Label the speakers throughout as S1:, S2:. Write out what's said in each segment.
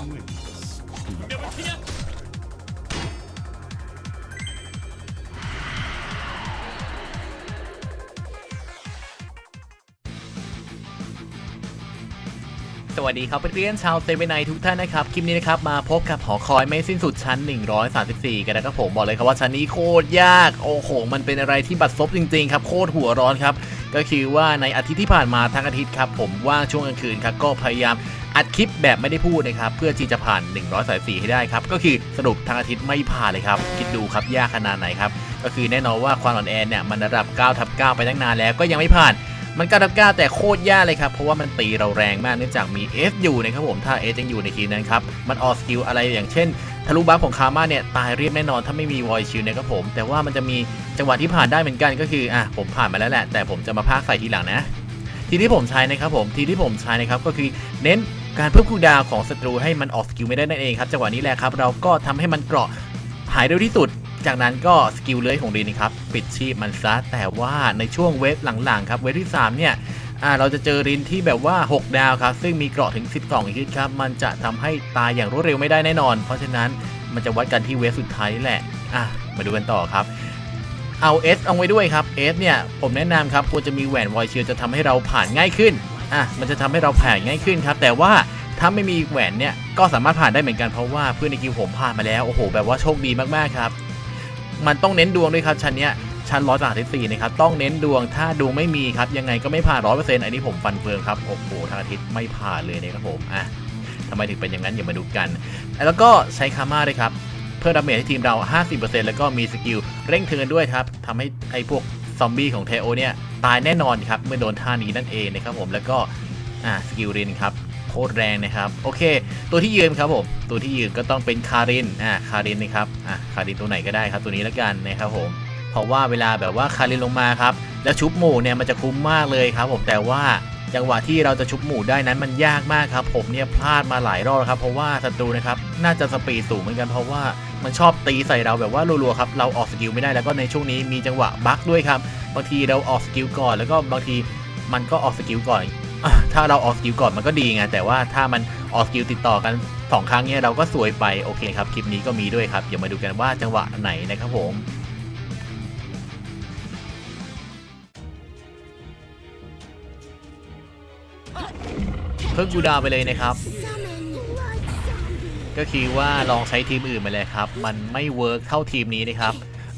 S1: ส วัสดีครับเพื่อนๆชาวเซเว่นไนทุกท่านนะครับ คลิปนี้นะครับ มาพบกับหอคอยไม่สิ้นสุดชั้น 134 กันนะครับผมบอกเลยครับว่าชั้นนี้โคตรยาก โอ้โห มันเป็นอะไรที่บัดซบจริงๆครับ โคตรหัวร้อนครับ ก็คือว่าในอาทิตย์ที่ผ่านมาทั้งอาทิตย์ครับ ผมว่างช่วงกลางคืนครับ ก็พยายามอัดคลิปแบบไม่ได้พูดนะครับ เพื่อที่จะผ่าน 134 ให้ได้ครับ ก็คือสรุปทั้งอาทิตย์ไม่ผ่านเลยครับ คิดดูครับยากขนาดไหนครับก็คือแน่นอนว่าความอ่อนแอเนี่ยมันระดับ9ทับ9ไปตั้งนานแล้วก็ยังไม่ผ่าน มัน9ทับ9แต่โคตรยากเลยครับ เพราะว่ามันตีเราแรงมากเนื่องจากมี S อยู่นะครับผมถ้า S ยังอยู่ในทีมนั้นครับ มันออสกิลอะไรอย่างเช่นทะลุบัฟของคาร์มาเนี่ยตายเรียบแน่นอนถ้าไม่มีวอยชิลนะครับผม แต่ว่ามันจะมีจังหวะที่ผ่านได้เหมือนกันก็คืออะผมผ่านมาแล้วแหละ แต่ผมจะมาพากใส่ทีหลังนะ ทีที่ผมใช้นะครับผมทีที่ผมใช้นะครับก็คือเน้นการเพิ่มคูดาวของศัตรูให้มันออกสกิลไม่ได้นั่นเองครับจังหวะนี้แหละครับเราก็ทำให้มันเกราะหายเร็วที่สุด จากนั้นก็สกิลเลื้อยของรีนนะครับปิดชีพมันซะแต่ว่าในช่วงเวฟหลังๆครับเวฟที่ 3 เนี่ยเราจะเจอรินที่แบบว่า 6 ดาวครับ ซึ่งมีเกราะถึง 12ฮิตครับ มันจะทำให้ตายอย่างรวดเร็วไม่ได้แน่นอน เพราะฉะนั้นมันจะวัดกันที่เวฟสุดท้ายแหละ อะ มาดูกันต่อครับ เอา S เอาไว้ด้วยครับ S เนี่ย ผมแนะนำครับควรจะมีแหวนวอยเชียจะทำให้เราผ่านง่ายขึ้น อะ มันจะทำให้เราผ่านง่ายขึ้นครับ แต่ว่าถ้าไม่มีแหวนเนี่ย ก็สามารถผ่านได้เหมือนกันเพราะว่าเพื่อนในคิวผมผ่านมาแล้ว โอ้โห แบบว่าโชคดีมากๆครับ มันต้องเน้นดวงด้วยครับชั้นเนี้ยชั้นร้อยสามสิบสี่นะครับต้องเน้นดวงถ้าดวงไม่มีครับยังไงก็ไม่ผ่านร้อยเปอร์เซ็นต์อันนี้ผมฟันเฟืองครับโอ้โหทางอาทิตย์ไม่ผ่านเลยนะครับผมอะทำไมถึงเป็นอย่างนั้นอย่ามาดูกัน แล้วก็ใช้คาม่าด้วยครับเพื่อดาเมจให้ทีมเรา 50%แล้วก็มีสกิลเร่งเทินด้วยครับทำให้ไอ้พวกซอมบี้ของเทโอเนี่ยตายแน่นอนครับเมื่อโดนท่านี้นั่นเองนะครับผมแล้วก็อ่าสกิลรินครับ โคตรแรงนะครับ โอเค ตัวที่ยืนครับผม ตัวที่ยืนก็ต้องเป็นคาริน อ่า คารินนะครับ อ่าคารินตัวไหนก็ได้ครับตัวนี้แล้วกันนะครับผม เพราะว่าเวลาแบบว่าคารินลงมาครับ แล้วชุบหมู่เนี่ยมันจะคุ้มมากเลยครับผมแต่ว่าจังหวะที่เราจะชุบหมู่ได้นั้นมันยากมากครับ ผมเนี่ยพลาดมาหลายรอบครับ เพราะว่าศัตรูนะครับน่าจะสปีดสูงเหมือนกันเพราะว่ามันชอบตีใส่เราแบบว่ารัวๆครับเราออกสกิลไม่ได้แล้วก็ในช่วงนี้มีจังหวะบั๊กด้วยครับบางทีเราออกสกิลก่อนแล้วก็บางทีมันก็ออกสกิลก่อน ถ้าเราออกสกิลก่อนมันก็ดีไงแต่ว่าถ้ามันออกสกิลติดต่อกันสองครั้งเนี่ยเราก็สวยไปโอเคครับคลิปนี้ก็มีด้วยครับเดี๋ยวมาดูกันว่าจังหวะไหนนะครับผมเพิ่มกูดาวไปเลยนะครับ ก็คือว่าลองใช้ทีมอื่นมาเลยครับ มันไม่เวิร์กเท่าทีมนี้นะครับ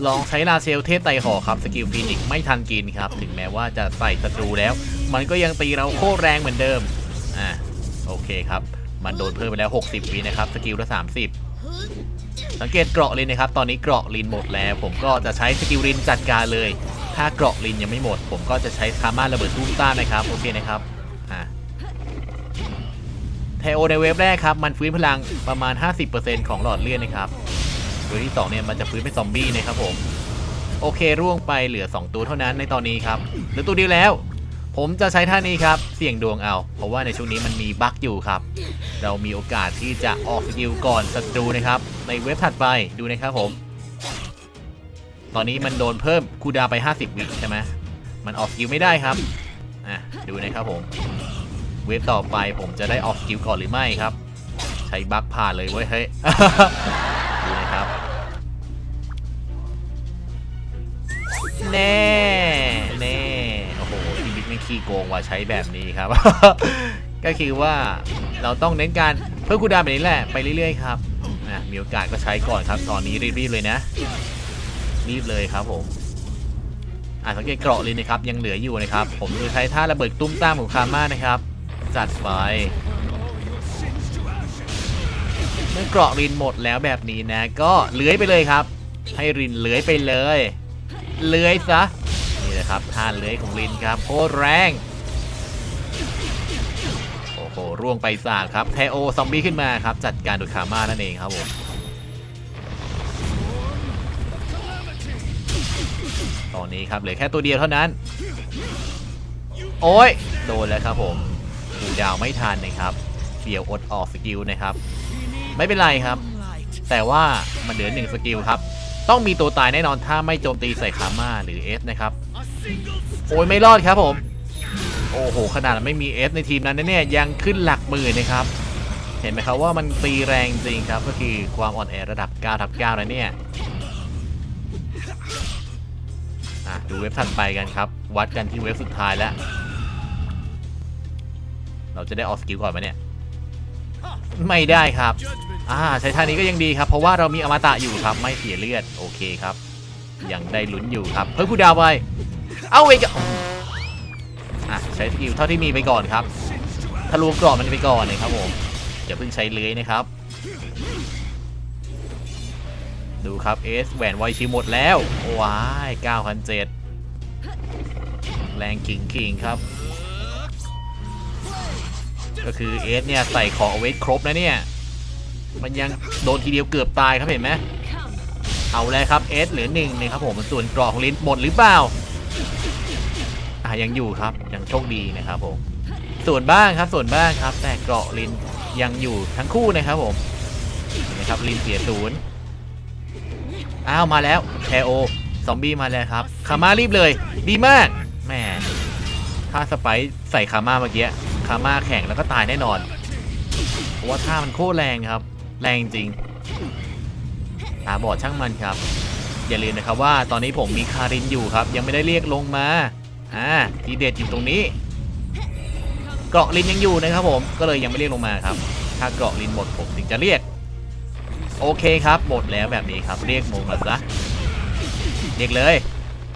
S1: ลองใช้ลาเซลเทพไตหอครับ สกิลฟีนิกไม่ทันกินครับ ถึงแม้ว่าจะใส่ศัตรูแล้ว มันก็ยังตีเราโคตรแรงเหมือนเดิม อ่าโอเคครับ มันโดนเพิ่มไปแล้ว 60วินะครับ สกิลละ 30 สังเกตเกราะลินนะครับ ตอนนี้เกราะลินหมดแล้ว ผมก็จะใช้สกิลลินจัดการเลย ถ้าเกราะลินยังไม่หมด ผมก็จะใช้คาม่าระเบิดตุ้มต้านนะครับ โอเคนะครับ อ่าเทโอในเวฟแรกครับ มันฟื้นพลังประมาณ 50%ของหลอดเลือดนะครับเวฟที่2เนี่ยมันจะฟื้นเป็นซอมบี้นะครับผม โอเคร่วงไปเหลือ 2 ตัวเท่านั้นในตอนนี้ครับเหลือตัวเดียวแล้ว ผมจะใช้ท่านี้ครับ เสี่ยงดวงเอา เพราะว่าในช่วงนี้มันมีบั๊กอยู่ครับ เรามีโอกาสที่จะออกสกิลก่อนศัตรูนะครับ ในเว็บถัดไปดูนะครับผม ตอนนี้มันโดนเพิ่มคูดาไป 50 วิใช่ไหมมันออกสกิลไม่ได้ครับอะดูนะครับผม เวฟต่อไปผมจะได้ออกสกิลก่อนหรือไม่ครับ ใช้บั๊กผ่านเลยเว้ยเฮ้ยดูนะครับแน่ ไม่ขี้โกงว่าใช้แบบนี้ครับ ก็คือว่าเราต้องเน้นการเพิ่มคูดาวน์แบบนี้แหละไปเรื่อยๆครับอะมีโอกาสก็ใช้ก่อนครับ ตอนนี้รีบๆเลยนะ รีบเลยครับผมอ่าสังเกตเกราะเลยนะครับ ยังเหลืออยู่นะครับ ผมจะใช้ท่าระเบิดตุ้มต้ามของคาม่านะครับ จัดไฟเมื่อเกราะรินหมดแล้วแบบนี้นะ ก็เลื้อยไปเลยครับ ให้รินเลื้อยไปเลย เลื้อยซะ ครับท่าเลื้อยของรินครับโคตรแรงโอ้โหร่วงไปสามครับแทโอซอมบี้ขึ้นมาครับ จัดการโดยคาม่านั่นเองครับผมตอนนี้ครับเหลือแค่ตัวเดียวเท่านั้น โอ้ยโดนแล้วครับผมดูดาวไม่ทันนะครับเดี่ยวอดออกสกิลนะครับ ไม่เป็นไรครับ แต่ว่ามันเหลือหนึ่งสกิลครับ ต้องมีตัวตายแน่นอนถ้าไม่โจมตีใส่คาม่าหรือเอสนะครับ โอ้ยไม่รอดครับผม โอ้โห ขนาดไม่มีเอสในทีมนั้นเนี่ยยังขึ้นหลักหมื่นนะครับ เห็นไหมครับว่ามันตีแรงจริงครับ ก็คือความอ่อนแอระดับ9ทับ9แล้วเนี่ยดูเว็บถัดไปกันครับ วัดกันที่เว็บสุดท้ายแล้ว เราจะได้ออกสกิลก่อนไหมเนี่ย ไม่ได้ครับ อ่า ใช้ท่านี้ก็ยังดีครับ เพราะว่าเรามีอมตะอยู่ครับ ไม่เสียเลือด โอเคครับ ยังได้ลุ้นอยู่ครับ เพิ่มคูดาวไป เอาอีกอะอะใช้สกิลเท่าที่มีไปก่อนครับทะลุกรอบมันไปก่อนนะครับผมอย่าเพิ่งใช้เลื้อยนะครับ ดูครับเอสแหวนไวชิหมดแล้ว ว้าย9,007แรงขิงขิงครับ ก็คือเอสเนี่ย ใส่ของเอาไว้ครบนะเนี่ย มันยังโดนทีเดียวเกือบตายครับเห็นไหม เอาแล้วครับเอสเหลือหนึ่งนะครับผมส่วนกรอกของลิ้นหมดหรือเปล่าอ่ายังอยู่ครับยังโชคดีนะครับผมส่วนบ้างครับส่วนบ้างครับ แต่เกราะลิ้นยังอยู่ทั้งคู่นะครับผมเห็นไหมครับลิ้นเสียศูนย์อ้าวมาแล้วแคโอซอมบี้มาแล้วครับคาม่ารีบเลย ดีมากแม่ถ้าสไปซ์ใส่คาม่าเมื่อกี้คาม่าแข่งแล้วก็ตายแน่นอนเพราะว่าท่ามันโคตรแรงครับ แรงจริง ตาบอดช่างมันครับ อย่าลืมนะครับว่าตอนนี้ผมมีคารินอยู่ครับ ยังไม่ได้เรียกลงมาอ่าทีเด็ดอยู่ตรงนี้ เกราะลินยังอยู่นะครับผมก็เลยยังไม่เรียกลงมาครับ ถ้าเกราะลินหมดผมถึงจะเรียก โอเคครับหมดแล้วแบบนี้ครับ เรียกโมมาซะเรียกเลย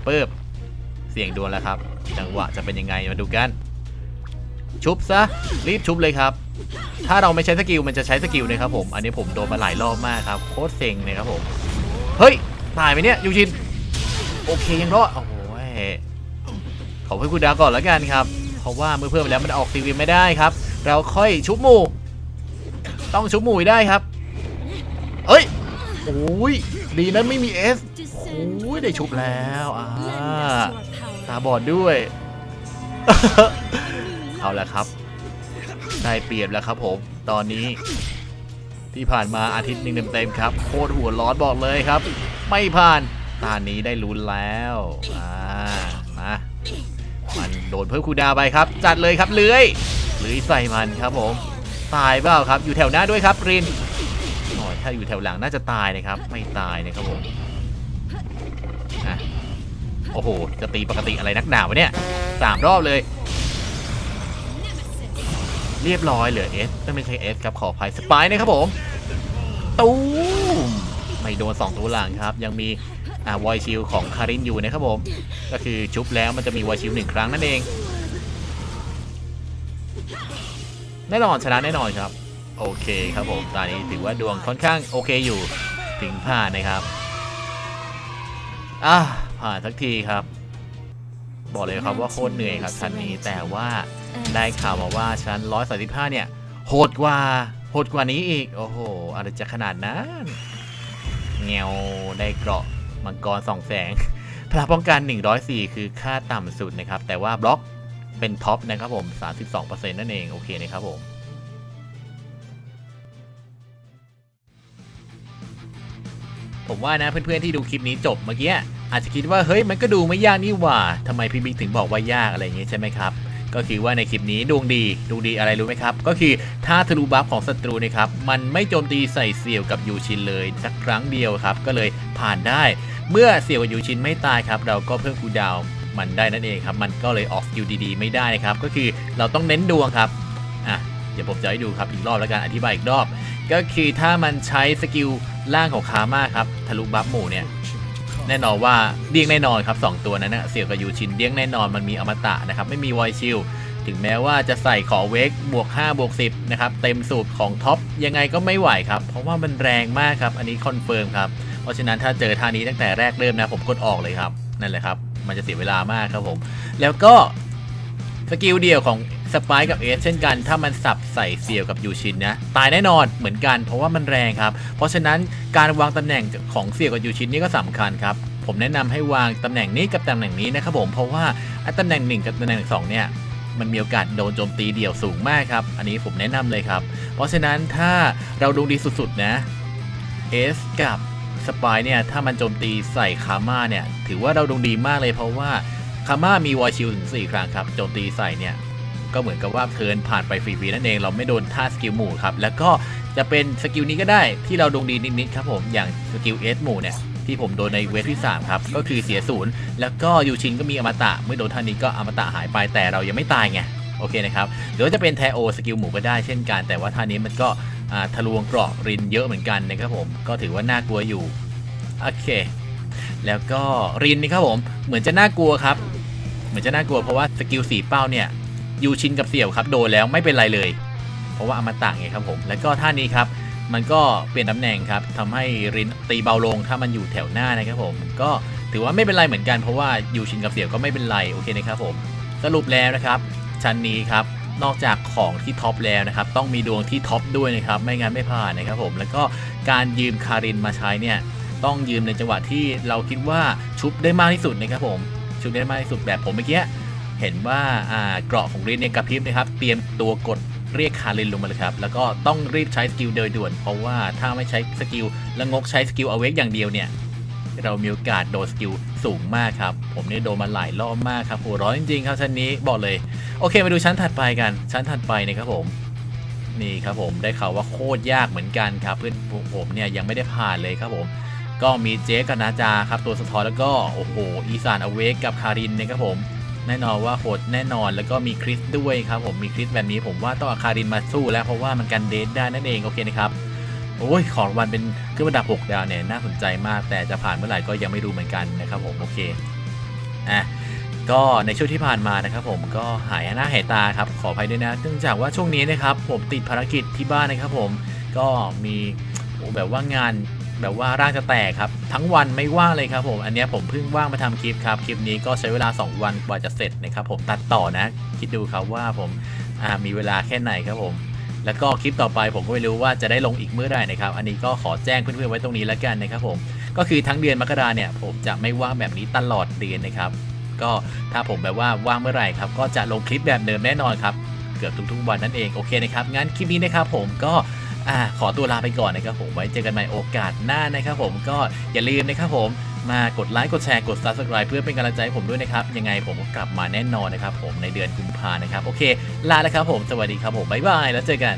S1: ปึ๊บเสียงดวลแล้วครับ จังหวะจะเป็นยังไงมาดูกัน ชุบซะรีบชุบเลยครับ ถ้าเราไม่ใช้สกิลมันจะใช้สกิลนะครับผม อันนี้ผมโดนมาหลายรอบมากครับ โคตรเซ็งเลยครับผม เฮ้ย ตายไหมเนี่ยยูจิน โอเคยังรอด โอ้โหขอให้คุณดาก่อนแล้วกันครับ เพราะว่าเมื่อเพิ่มไปแล้วมันออกทีวีไม่ได้ครับ เราค่อยชุบหมู ต้องชุบหมูได้ครับ เอ้ย โอ้ย ดีนะไม่มีเอสโอ้ยได้ชุบแล้วอ่าตาบอดด้วย เอาละครับ ได้เปรียบแล้วครับผม ตอนนี้ ที่ผ่านมาอาทิตย์หนึ่งเต็มๆครับ โคตรหัวร้อนบอกเลยครับ ไม่ผ่านตอนนี้ได้ลุ้นแล้วอ่ามามันโดนเพิ่มคูดาไปครับ จัดเลยครับเลื้อยเลื้อยใส่มันครับผม ตายเปล่าครับ อยู่แถวหน้าด้วยครับรินโอ้ยถ้าอยู่แถวหลังน่าจะตายนะครับ ไม่ตายนะครับผมอโอ้โห จะตีปกติอะไรนักหนาวะเนี่ยสามรอบเลย เรียบร้อยเหลือเอสไม่ใช่เอสครับขออภัยสปายนะครับผมตูมไม่โดน2ตัวหลังครับ ยังมีอ่าวอยชิลของคารินอยู่นะครับผม ก็คือชุบแล้วมันจะมีวอยชิลหนึ่งครั้งนั่นเอง แน่นอนชนะแน่นอนครับ โอเคครับผมตอนนี้ถือว่าดวงค่อนข้างโอเคอยู่ถึงผ่านนะครับอะผ่านสักทีครับ บอกเลยครับว่าโคตรเหนื่อยครับชั้นนี้แต่ว่า ได้ข่าวมาว่าชั้น135เนี่ย โหดกว่า โหดกว่านี้อีก โอ้โห อะไรจะขนาดนั้นเงวได้เกราะมังกรสองแสง พละป้องกัน 104 คือค่าต่ำสุดนะครับ แต่ว่าบล็อกเป็นท็อปนะครับผม 32%นั่นเอง โอเคนะครับผมผมว่านะเพื่อนๆที่ดูคลิปนี้จบเมื่อกี้อาจจะคิดว่าเฮ้ยมันก็ดูไม่ยากนี่หว่าทำไมพี่บิ๊กถึงบอกว่ายากอะไรอย่างงี้ใช่ไหมครับ ก็คือว่าในคลิปนี้ดวงดีดวงดีอะไรรู้ไหมครับ ก็คือถ้าทะลุบัฟของศัตรูนะครับมันไม่โจมตีใส่เสี่ยวกับยูชินเลยสักครั้งเดียวครับก็เลยผ่านได้ เมื่อเสี่ยวกับยูชินไม่ตายครับเราก็เพิ่มคูลดาวมันได้นั่นเองครับมันก็เลยออกสกิลดีๆ ไม่ได้นะครับก็คือเราต้องเน้นดวงครับอะเดี๋ยวผมจะให้ดูครับอีกรอบแล้วกันอธิบายอีกรอบ ก็คือถ้ามันใช้สกิลล่างของคาม่าครับทะลุบัฟหมู่เนี่ย แน่นอนว่าเดี้ยงแน่นอนครับสองตัวนั้นนะเสี่ยวกับยูชินเดี้ยงแน่นอนมันมีอมตะนะครับไม่มีวอยชิลถึงแม้ว่าจะใส่ขอเวกบวก5บวก10นะครับเต็มสูตรของท็อปยังไงก็ไม่ไหวครับ เพราะว่ามันแรงมากครับ อันนี้คอนเฟิร์มครับ เพราะฉะนั้นถ้าเจอท่านี้ตั้งแต่แรกเริ่มนะผมกดออกเลยครับ นั่นแหละครับ มันจะเสียเวลามากครับผม แล้วก็สกิลเดียวของ สปายกับเอสเช่นกัน ถ้ามันสับใส่เสี่ยวกับยูชินนะตายแน่นอนเหมือนกันเพราะว่ามันแรงครับ เพราะฉะนั้นการวางตำแหน่งของเสี่ยวกับยูชินนี่ก็สำคัญครับผมแนะนำให้วางตำแหน่งนี้กับตำแหน่งนี้นะครับผมเพราะว่าตำแหน่งหนึ่งกับตำแหน่งสองเนี่ยมันมีโอกาสโดนโจมตีเดี่ยวสูงมากครับ อันนี้ผมแนะนำเลยครับ เพราะฉะนั้นถ้าเราดวงดีสุดๆนะเอสกับสปายเนี่ยถ้ามันโจมตีใส่คาม่าเนี่ยถือว่าเราดวงดีมากเลยเพราะว่าคาม่ามีวอชิลถึง 4 ครั้งครับโจมตีใส่เนี่ย ก็เหมือนกับว่าเทินผ่านไปฟรีๆนั่นเอง เราไม่โดนท่าสกิลหมู่ครับ แล้วก็จะเป็นสกิลนี้ก็ได้ที่เราดวงดีนิดๆครับผมอย่างสกิลเอสหมู่เนี่ยที่ผมโดนในเวฟที่สามครับ ก็คือเสียศูนย์แล้วก็ยูชินก็มีอมตะเมื่อโดนท่านี้ก็อมตะหายไปแต่เรายังไม่ตายไงโอเคนะครับหรือว่าจะเป็นแทโอสกิลหมู่ก็ได้เช่นกัน แต่ว่าท่านี้มันก็ทะลวงเกราะรินเยอะเหมือนกันนะครับผมก็ถือว่าน่ากลัวอยู่โอเค แล้วก็รินนี่ครับผมเหมือนจะน่ากลัวครับ เหมือนจะน่ากลัวเพราะว่าสกิลสีเป้าเนี่ย ยูชินกับเสี่ยวครับโดนแล้วไม่เป็นไรเลย เพราะว่าอมตะไงครับผม แล้วก็ท่านี้ครับมันก็เปลี่ยนตำแหน่งครับทำให้รินตีเบาลงถ้ามันอยู่แถวหน้านะครับผมก็ถือว่าไม่เป็นไรเหมือนกันเพราะว่ายูชินกับเสี่ยวก็ไม่เป็นไรโอเคนะครับผมสรุปแล้วนะครับชั้นนี้ครับนอกจากของที่ท็อปแล้วนะครับต้องมีดวงที่ท็อปด้วยนะครับไม่งั้นไม่ผ่านนะครับผมแล้วก็การยืมคารินมาใช้เนี่ยต้องยืมในจังหวะที่เราคิดว่าชุบได้มากที่สุดนะครับผมชุบได้มากที่สุดแบบผมเมื่อกี้ เห็นว่าอ่าเกราะของรินเนี่ยกระพริบนะครับ เตรียมตัวกดเรียกคารินลงมาเลยครับ แล้วก็ต้องรีบใช้สกิลโดยด่วน เพราะว่าถ้าไม่ใช้สกิลแล้วงกใช้สกิลเอาเวกอย่างเดียวเนี่ยเรามีโอกาสโดนสกิลสูงมากครับ ผมเนี่ยโดนมาหลายรอบมากครับโหร้อนจริงๆครับชั้นนี้บอกเลย โอเคมาดูชั้นถัดไปกัน ชั้นถัดไปนะครับผมนี่ครับผมได้ข่าวว่าโคตรยากเหมือนกันครับเพื่อนผมเนี่ยยังไม่ได้ผ่านเลยครับผม ก็มีเจ๊กับนาจาครับตัวสะท้อนแล้วก็โอ้โหอีสานอเวกกับคารินนะครับผม แน่นอนว่าโหดแน่นอนแล้วก็มีคริสด้วยครับผมมีคริสแบบนี้ผมว่าต้องอาคารินมาสู้แล้วเพราะว่ามันกันเดทได้นั่นเองโอเคนะครับโอ้ยของวันเป็นเครื่องประดับ 6 ดาวเนี่ยน่าสนใจมาก แต่จะผ่านเมื่อไหร่ก็ยังไม่รู้เหมือนกันนะครับผมโอเคอะก็ในช่วงที่ผ่านมานะครับผมก็หายหน้าหายตาครับขออภัยด้วยนะเนื่องจากว่าช่วงนี้นะครับผมติดภารกิจที่บ้านนะครับผมก็มีแบบว่างาน แบบว่าร่างจะแตกครับ ทั้งวันไม่ว่างเลยครับผมอันนี้ผมเพิ่งว่างมาทำคลิปครับคลิปนี้ก็ใช้เวลา 2 วันกว่าจะเสร็จนะครับผมตัดต่อนะ คิดดูครับว่าผมามีเวลาแค่ไหนครับผมแล้วก็คลิปต่อไปผมก็ไม่รู้ว่าจะได้ลงอีกเมื่อไหร่นะครับ อันนี้ก็ขอแจ้งเพื่อนๆไว้ตรงนี้แล้วกันนะครับผมก็คือทั้งเดือนมกราเนี่ย ผมจะไม่ว่างแบบนี้ตลอดเดือนนะครับ ก็ถ้าผมแบบว่าว่างเมื่อไหร่ครับ ก็จะลงคลิปแบบเดิมแน่นอนครับ เกือบทุกๆวันนั่นเองโอเคนะครับงั้นคลิปนี้นะครับผมก็ อ่าขอตัวลาไปก่อนนะครับผมไว้เจอกันใหม่โอกาสหน้านะครับผมก็อย่าลืมนะครับผมมากดไลค์กดแชร์กด subscribe เพื่อเป็นกำลังใจให้ผมด้วยนะครับ ยังไงผมก็กลับมาแน่นอนนะครับผมในเดือนกุมภานะครับ โอเค ลาแล้วครับผม สวัสดีครับผม บ๊ายบาย แล้วเจอกัน